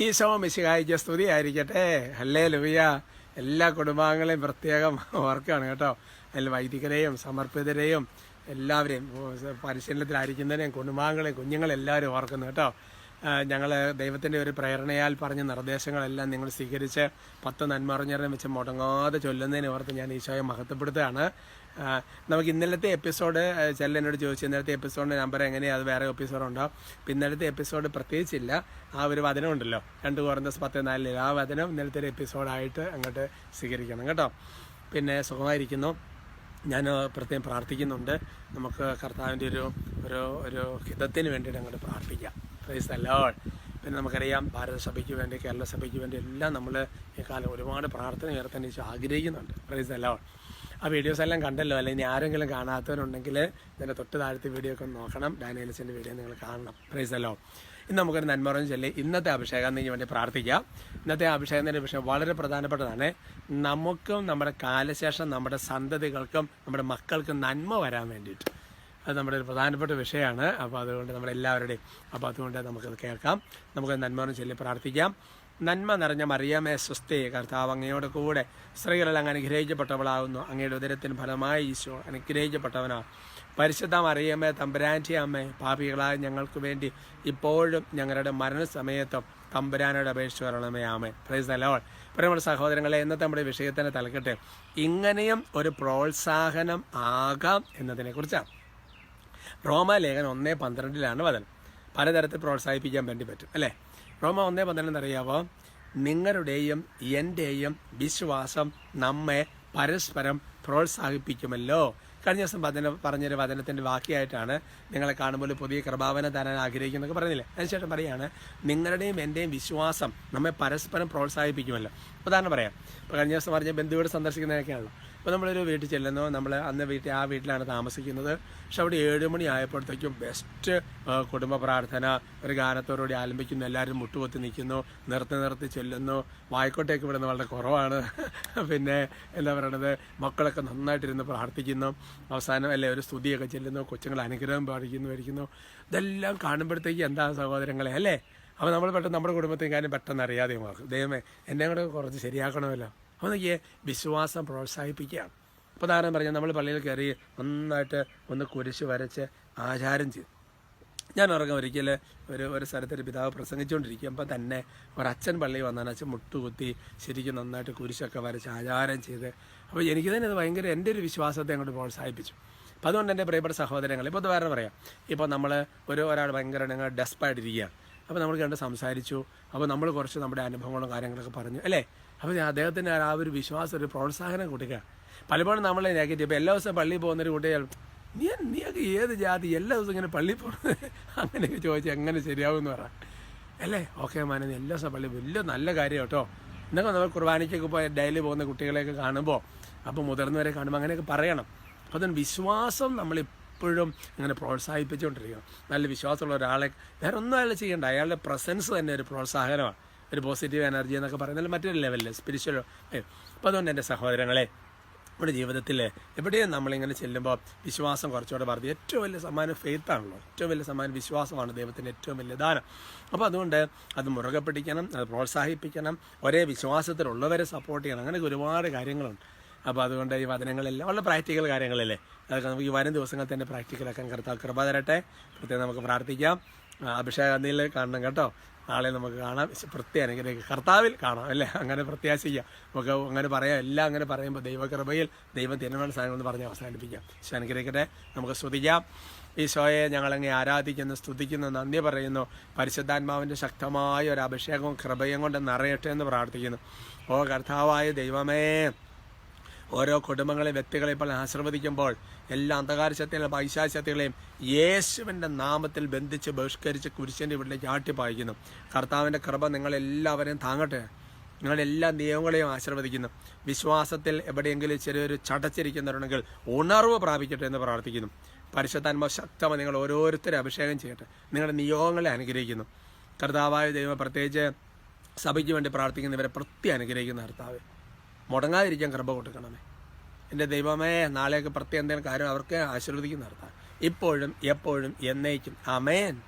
ഈശോ മിശിഹായിക്ക് സ്തുതി ആയിരിക്കട്ടെ അല്ലേ ലുവിയ എല്ലാ കുടുംബാംഗങ്ങളെയും പ്രത്യേകം ഓർക്കുകയാണ് കേട്ടോ. അതിൽ വൈദികരെയും സമർപ്പിതരെയും എല്ലാവരെയും പരിശീലനത്തിലായിരിക്കുന്നതിനെയും കുടുംബാംഗങ്ങളെയും കുഞ്ഞുങ്ങളെല്ലാവരും ഓർക്കുന്നു കേട്ടോ. ഞങ്ങൾ ദൈവത്തിന്റെ ഒരു പ്രേരണയാൽ പറഞ്ഞ നിർദ്ദേശങ്ങളെല്ലാം നിങ്ങൾ സ്വീകരിച്ച് പത്ത് നന്മറിഞ്ഞറിനെ വെച്ച് മുടങ്ങാതെ ചൊല്ലുന്നതിന് ഓർത്ത് ഞാൻ ഈശോയെ മഹത്വപ്പെടുത്തുകയാണ്. നമുക്ക് ഇന്നലത്തെ എപ്പിസോഡ് ചെല്ല എന്നോട് ചോദിച്ചു ഇന്നലത്തെ എപ്പിസോഡിന്റെ നമ്പർ എങ്ങനെയാണ് അത് വേറെ എപ്പിസോഡ് ഉണ്ടോ? അപ്പം ഇന്നലത്തെ എപ്പിസോഡ് പ്രത്യേകിച്ചില്ല. ആ ഒരു വചനം ഉണ്ടല്ലോ. രണ്ട് കുറഞ്ഞ പത്ത് നാലിൽ ആ വചനം ഇന്നലത്തെ ഒരു എപ്പിസോഡായിട്ട് അങ്ങോട്ട് സ്വീകരിക്കണം കേട്ടോ. പിന്നെ സുഖമായിരിക്കുന്നു. ഞാൻ പ്രത്യേകം പ്രാർത്ഥിക്കുന്നുണ്ട്. നമുക്ക് കർത്താവിന്റെ ഒരു ഒരു ഒരു ഹിതത്തിന് വേണ്ടിയിട്ട് അങ്ങോട്ട് പ്രാർത്ഥിക്കാം. പ്രൈസ് അല്ലോൾ പിന്നെ നമുക്കറിയാം ഭാരതസഭയ്ക്ക് വേണ്ടി കേരള സഭയ്ക്ക് വേണ്ടി എല്ലാം നമ്മൾ ഈ കാലം ഒരുപാട് പ്രാർത്ഥന ഉയർത്താൻ വെച്ച് ആഗ്രഹിക്കുന്നുണ്ട്. പ്രൈസ് അല്ലോൾ ആ വീഡിയോസ് എല്ലാം കണ്ടല്ലോ? അല്ലെങ്കിൽ ഇനി ആരെങ്കിലും കാണാത്തവരുണ്ടെങ്കിൽ ഇതിന്റെ തൊട്ട് താഴത്തെ വീഡിയോ ഒക്കെ നോക്കണം. ഡാനിയൽസിന്റെ വീഡിയോ നിങ്ങൾ കാണണം. പ്രൈസ് അല്ലോ ഇന്ന് നമുക്കൊരു നന്മറഞ്ഞ് ചൊല്ലി ഇന്നത്തെ അഭിഷേകത്തിന് വേണ്ടി പ്രാർത്ഥിക്കാം. ഇന്നത്തെ അഭിഷേകത്തിന്റെ വിഷയം വളരെ പ്രധാനപ്പെട്ടതാണ്. നമുക്കും നമ്മുടെ കാലശേഷം നമ്മുടെ സന്തതികൾക്കും നമ്മുടെ മക്കൾക്കും നന്മ വരാൻ വേണ്ടിയിട്ട്. അത് നമ്മുടെ ഒരു പ്രധാനപ്പെട്ട വിഷയമാണ്. അപ്പോൾ അതുകൊണ്ട് നമ്മളെല്ലാവരുടെയും അപ്പോൾ അതുകൊണ്ട് നമുക്കത് കേൾക്കാം. നമുക്ക് നന്മ ചൊല്ലി പ്രാർത്ഥിക്കാം. നന്മ നിറഞ്ഞ മറിയാമേ സ്വസ്തി. കർത്താവ് അങ്ങയോട് കൂടെ സ്ത്രീകളെല്ലാം അനുഗ്രഹിക്കപ്പെട്ടവളാകുന്നു. അങ്ങയുടെ ഉദരത്തിന് ഫലമായി ഈശോ അനുഗ്രഹിക്കപ്പെട്ടവനാ. പരിശുദ്ധ മറിയമ്മേ തമ്പുരാന്റെ അമ്മേ പാപികളായ ഞങ്ങൾക്ക് വേണ്ടി ഇപ്പോഴും ഞങ്ങളുടെ മരണസമയത്തും തമ്പുരാനോട് അപേക്ഷിച്ച് വരണമേ. ആമേ പ്രൈസ് അലോൾ പ്രിയമുള്ള സഹോദരങ്ങളെ ഇന്നത്തെ നമ്മുടെ വിഷയത്തിന് തലക്കെട്ട് ഇങ്ങനെയും ഒരു പ്രോത്സാഹനം ആകാം എന്നതിനെക്കുറിച്ചാണ്. റോമാലേഖനം ഒന്നേ പന്ത്രണ്ടിലാണ് വചനം. പലതരത്തിൽ പ്രോത്സാഹിപ്പിക്കാൻ വേണ്ടി പറ്റും അല്ലേ? റോമ ഒന്നേ പന്ത്രണ്ട് അറിയാവോ നിങ്ങളുടെയും എന്റെയും വിശ്വാസം നമ്മെ പരസ്പരം പ്രോത്സാഹിപ്പിക്കുമല്ലോ. കഴിഞ്ഞ ദിവസം വചന പറഞ്ഞൊരു വചനത്തിന്റെ ബാക്കിയായിട്ടാണ് നിങ്ങളെ കാണുമ്പോൾ പുതിയ കൃപാവന തരാൻ ആഗ്രഹിക്കുന്നൊക്കെ പറഞ്ഞില്ലേ? അതിനുശേഷം പറയാണ് നിങ്ങളുടെയും എന്റെയും വിശ്വാസം നമ്മെ പരസ്പരം പ്രോത്സാഹിപ്പിക്കുമല്ലോ. ഉദാഹരണം പറയാം. ഇപ്പോൾ കഴിഞ്ഞ ദിവസം പറഞ്ഞ ബന്ധുവീട് സന്ദർശിക്കുന്നതൊക്കെയാണല്ലോ അപ്പോൾ നമ്മളൊരു വീട്ടിൽ ചെല്ലുന്നു. നമ്മൾ അന്ന് വീട്ടിൽ ആ വീട്ടിലാണ് താമസിക്കുന്നത്. പക്ഷെ അവിടെ ഏഴ് മണി ആയപ്പോഴത്തേക്കും ബെസ്റ്റ് കുടുംബ പ്രാർത്ഥന. ഒരു ഗാനത്തോടുകൂടി ആലംബിക്കുന്നു എല്ലാവരും മുട്ടുപൊത്തി നിൽക്കുന്നു. നിർത്തി നിർത്തി ചെല്ലുന്നു. വായിക്കോട്ടേക്ക് വിടുന്ന വളരെ കുറവാണ്. പിന്നെ എന്താ പറയണത്? മക്കളൊക്കെ നന്നായിട്ടിരുന്ന് പ്രാർത്ഥിക്കുന്നു. അവസാനം അല്ലേ ഒരു സ്തുതിയൊക്കെ ചെല്ലുന്നു. കൊച്ചുങ്ങൾ അനുഗ്രഹം പാടിക്കുന്നു വരിക്കുന്നു ഇതെല്ലാം കാണുമ്പോഴത്തേക്ക് എന്താ സഹോദരങ്ങളെ അല്ലേ? അപ്പോൾ നമ്മൾ പെട്ടെന്ന് നമ്മുടെ കുടുംബത്തെ കാര്യം പെട്ടെന്ന് അറിയാതെ മാറും ദൈവമേ എന്നെ കൂടെ കുറച്ച് ശരിയാക്കണമല്ലോ. അപ്പോൾ നോക്കിയേ വിശ്വാസം പ്രോത്സാഹിപ്പിക്കുക. അപ്പോൾ ഉദാഹരണം പറഞ്ഞാൽ നമ്മൾ പള്ളിയിൽ കയറി നന്നായിട്ട് ഒന്ന് കുരിശ് വരച്ച് ആചാരം ചെയ്തു. ഞാൻ ഓർക്കാം ഒരിക്കൽ ഒരു ഒരു സ്ഥലത്ത് ഒരു പിതാവ് പ്രസംഗിച്ചുകൊണ്ടിരിക്കുമ്പോൾ തന്നെ ഒരച്ഛൻ പള്ളി വന്നാൽ അച്ഛൻ മുട്ടുകുത്തി ശരിക്കും നന്നായിട്ട് കുരിശൊക്കെ വരച്ച് ആചാരം ചെയ്ത്. അപ്പോൾ എനിക്ക് തന്നെ അത് ഭയങ്കര എന്റെ ഒരു വിശ്വാസത്തെ അങ്ങോട്ട് പ്രോത്സാഹിപ്പിച്ചു. അപ്പോൾ അതുകൊണ്ട് എന്റെ പ്രിയപ്പെട്ട സഹോദരങ്ങൾ ഇപ്പോൾ വേറെ പറയാം. ഇപ്പോൾ നമ്മൾ ഒരു ഒരാൾ ഭയങ്കര ഡെസ്പായിട്ടിരിക്കുകയാണ് അപ്പോൾ നമ്മൾ കണ്ട് സംസാരിച്ചു. അപ്പോൾ നമ്മൾ കുറച്ച് നമ്മുടെ അനുഭവങ്ങളും കാര്യങ്ങളൊക്കെ പറഞ്ഞു. അല്ലേ? അപ്പോൾ അദ്ദേഹത്തിന് ആ ഒരു വിശ്വാസം ഒരു പ്രോത്സാഹനം കൊടുക്കുക പലപ്പോഴും നമ്മളെ നെഗറ്റീവ് എല്ലാ ദിവസവും പള്ളിയിൽ പോകുന്നൊരു കുട്ടികൾ നീ നീയൊക്കെ ഏത് ജാതി? എല്ലാ ദിവസവും ഇങ്ങനെ പള്ളിയിൽ പോകുന്നത്? അങ്ങനെയൊക്കെ ചോദിച്ചാൽ എങ്ങനെ ശരിയാവും എന്ന് പറ. അല്ലേ? ഓക്കെ മാനേ നീ എല്ലാ ദിവസവും പള്ളി വലിയ നല്ല കാര്യം കേട്ടോ. എന്നൊക്കെ നമ്മൾ കുർബാനയ്ക്കൊക്കെ പോയി ഡെയിലി പോകുന്ന കുട്ടികളെയൊക്കെ കാണുമ്പോൾ അപ്പോൾ മുതിർന്നവരെ കാണുമ്പോൾ അങ്ങനെയൊക്കെ പറയണം. അപ്പോൾ അതിന് വിശ്വാസം നമ്മളിപ്പോഴും അങ്ങനെ പ്രോത്സാഹിപ്പിച്ചുകൊണ്ടിരിക്കണം നല്ല വിശ്വാസമുള്ള ഒരാളെ വേറെ ഒന്നും അയാൾ ചെയ്യേണ്ട. അയാളുടെ പ്രസൻസ് തന്നെ ഒരു പ്രോത്സാഹനമാണ്. ഒരു പോസിറ്റീവ് എനർജി എന്നൊക്കെ പറയുന്നത് മറ്റൊരു ലെവലിൽ സ്പിരിച്വൽ അപ്പോൾ അതുകൊണ്ട് എന്റെ സഹോദരങ്ങളെ നമ്മുടെ ജീവിതത്തിൽ എവിടെയും നമ്മളിങ്ങനെ ചെല്ലുമ്പോൾ വിശ്വാസം കുറച്ചുകൂടെ പറഞ്ഞു ഏറ്റവും വലിയ സമ്മാനം ഫെയ്ത്താണല്ലോ ഏറ്റവും വലിയ സമ്മാനം വിശ്വാസമാണ് ദൈവത്തിന്റെ ഏറ്റവും വലിയ ദാനം. അപ്പോൾ അതുകൊണ്ട് അത് മുറുകെ പിടിക്കണം അത് പ്രോത്സാഹിപ്പിക്കണം. ഒരേ വിശ്വാസത്തിലുള്ളവരെ സപ്പോർട്ട് ചെയ്യണം. അങ്ങനെയൊക്കെ ഒരുപാട് കാര്യങ്ങളുണ്ട്. അപ്പോൾ അതുകൊണ്ട് ഈ വചനങ്ങളെല്ലാം വളരെ പ്രാക്ടിക്കൽ കാര്യങ്ങളല്ലേ? അതൊക്കെ നമുക്ക് ഈ വരും ദിവസങ്ങൾ തന്നെ പ്രാക്ടിക്കലാക്കാൻ കർത്താവ് കൃപ തരട്ടെ. പ്രത്യേകം നമുക്ക് പ്രാർത്ഥിക്കാം. അഭിഷേക അഭിഷേകത്തിൽ കാണണം കേട്ടോ. നാളെ നമുക്ക് കാണാം. പ്രത്യേക കർത്താവിൽ കാണാം അല്ലേ? അങ്ങനെ പ്രത്യാശിക്കാം. നമുക്ക് അങ്ങനെ പറയാം. എല്ലാം അങ്ങനെ പറയുമ്പോൾ ദൈവകൃപയിൽ ദൈവം തിരുവനന്തപുരം എന്ന് പറഞ്ഞ് അവസാനിപ്പിക്കാം. ഈശോ അനുഗ്രഹിക്കട്ടെ. നമുക്ക് സ്തുതിക്കാം. ഈശോയെ ഞങ്ങളങ്ങെ ആരാധിക്കുന്നു സ്തുതിക്കുന്നു നന്ദി പറയുന്നു. പരിശുദ്ധാത്മാവിന്റെ ശക്തമായ ഒരു അഭിഷേകവും കൃപയും കൊണ്ട് നിറയട്ടെ എന്ന് പ്രാർത്ഥിക്കുന്നു. ഓ കർത്താവായ ദൈവമേ ഓരോ കുടുംബങ്ങളെ വ്യക്തികളെ ഇപ്പോൾ ആശീർവദിക്കുമ്പോൾ എല്ലാ അന്ധകാര ശക്തികളെയും യേശുവിന്റെ ശക്തികളെയും യേശുവിന്റെ നാമത്തിൽ ബന്ധിച്ച് ബഹിഷ്കരിച്ച് കുരിശന്റെ വീട്ടിലേക്ക് ആട്ടിപ്പായിക്കുന്നു കർത്താവിന്റെ കൃപ നിങ്ങളെല്ലാവരെയും താങ്ങട്ടെ. നിങ്ങളെല്ലാ നിയമങ്ങളെയും ആശീർവദിക്കുന്നു. വിശ്വാസത്തിൽ എവിടെയെങ്കിലും ചെറിയൊരു ചടച്ചിരിക്കുന്നവരുണ്ടെങ്കിൽ ഉണർവ് പ്രാപിക്കട്ടെ എന്ന് പ്രാർത്ഥിക്കുന്നു. പരിശുദ്ധാത്മ ശക്തമായി നിങ്ങൾ ഓരോരുത്തരെ അഭിഷേകം ചെയ്യട്ടെ. നിങ്ങളുടെ നിയോഗങ്ങളെ അനുഗ്രഹിക്കുന്നു. കർത്താവായ ദൈവം പ്രത്യേകിച്ച് സഭയ്ക്ക് വേണ്ടി പ്രാർത്ഥിക്കുന്നവരെ പ്രത്യേകം അനുഗ്രഹിക്കുന്ന കർത്താവ്. മുടങ്ങാതിരിക്കാൻ കൃപ കൊടുക്കണമേ. എന്റെ ദൈവമേ നാളെയൊക്കെ പ്രത്യേകം എന്തെങ്കിലും കാര്യം അവർക്ക് ആശീർവദിക്കുന്ന നടത്താം. ഇപ്പോഴും എപ്പോഴും എന്നേക്കും. അമേൻ